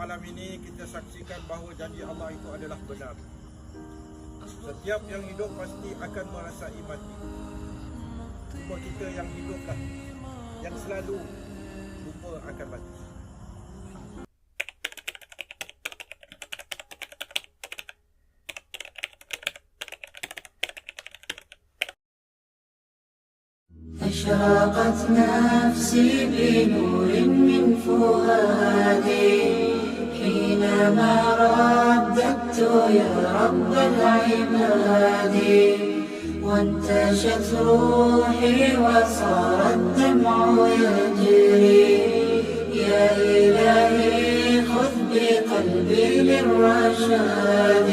malam ini kita saksikan bahawa janji Allah itu adalah benar. Setiap yang hidup pasti akan merasai mati. Cuma kita yang hiduplah yang selalu lupa akan mati. أشرقت نفسي بنور من فؤادي رب العباد وانتشت روحي وصار الدمع يجري. يا إلهي خذ بقلبي للرشاد.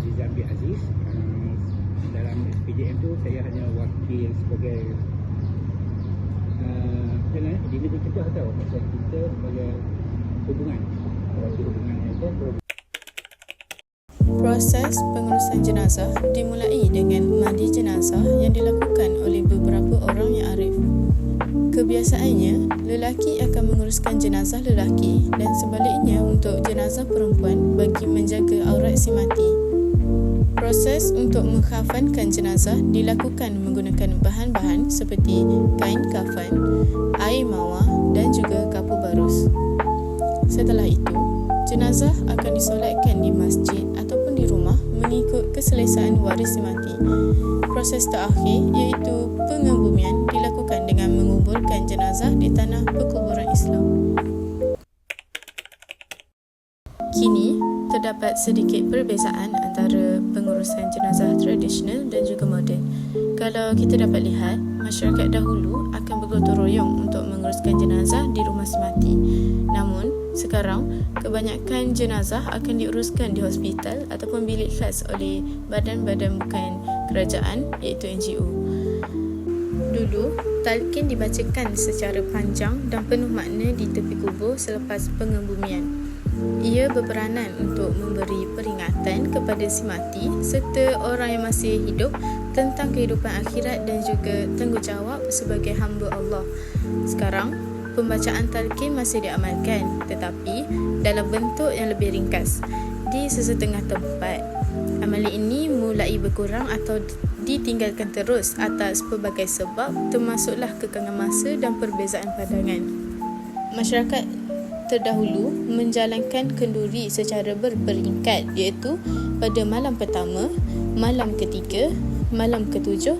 Aziz Zambi Aziz. Uh, dalam SPJM tu saya hanya wakil sebagai uh, macam mana? Dina bercegah tau pasal kita sebagai hubungan. Wakil hubungan itu Proses pengurusan jenazah dimulai dengan mandi jenazah yang dilakukan oleh beberapa orang yang arif. Kebiasaannya, lelaki akan menguruskan jenazah lelaki dan sebaliknya untuk jenazah perempuan bagi menjaga aurat si mati. Proses untuk mengkafankan jenazah dilakukan menggunakan bahan-bahan seperti kain kafan, air mawar dan juga kapur barus. Setelah itu, jenazah akan disolatkan di masjid ataupun di rumah mengikut keselesaan waris mati. Proses terakhir iaitu pengebumian dilakukan dengan menguburkan jenazah di tanah perkuburan Islam. Kini, terdapat sedikit perbezaan antara pengurusan jenazah tradisional dan juga moden. Kalau kita dapat lihat, masyarakat dahulu akan bergotong royong untuk menguruskan jenazah di rumah semati. Namun, sekarang kebanyakan jenazah akan diuruskan di hospital ataupun bilik khas oleh badan-badan bukan kerajaan iaitu NGO. Dulu, talqin dibacakan secara panjang dan penuh makna di tepi kubur selepas pengebumian. Ia berperanan untuk memberi peringatan kepada si mati serta orang yang masih hidup tentang kehidupan akhirat dan juga tanggungjawab sebagai hamba Allah. Sekarang, pembacaan talqin masih diamalkan tetapi dalam bentuk yang lebih ringkas di sesetengah tempat. Amalan ini mulai berkurang atau ditinggalkan terus atas pelbagai sebab termasuklah kekangan masa dan perbezaan pandangan. Masyarakat terdahulu menjalankan kenduri secara berperingkat iaitu pada malam pertama, malam ketiga, malam ketujuh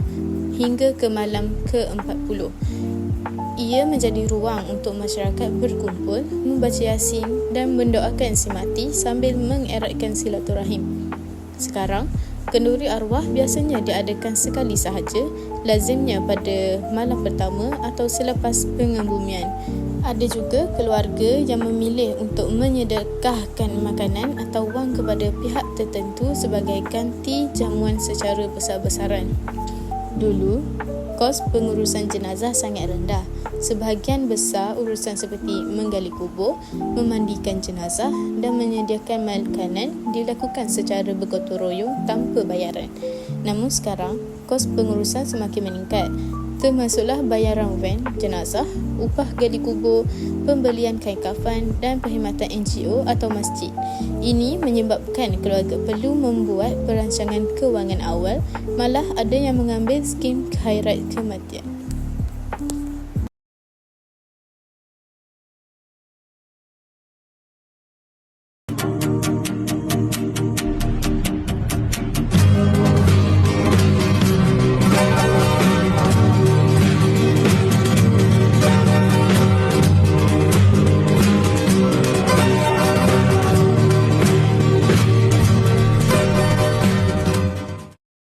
hingga ke malam ke-40. Ia menjadi ruang untuk masyarakat berkumpul, membaca yasin dan mendoakan si mati sambil mengeratkan silaturahim. Sekarang, kenduri arwah biasanya diadakan sekali sahaja, lazimnya pada malam pertama atau selepas pengebumian. Ada juga keluarga yang memilih untuk menyedekahkan makanan atau wang kepada pihak tertentu sebagai ganti jamuan secara besar-besaran. Dulu, kos pengurusan jenazah sangat rendah. Sebahagian besar urusan seperti menggali kubur, memandikan jenazah dan menyediakan makanan dilakukan secara bergotong royong tanpa bayaran. Namun sekarang, kos pengurusan semakin meningkat. Termasuklah bayaran van jenazah, upah gali kubur, pembelian kain kafan dan perkhidmatan NGO atau masjid. Ini menyebabkan keluarga perlu membuat perancangan kewangan awal, malah ada yang mengambil skim khairat kematian.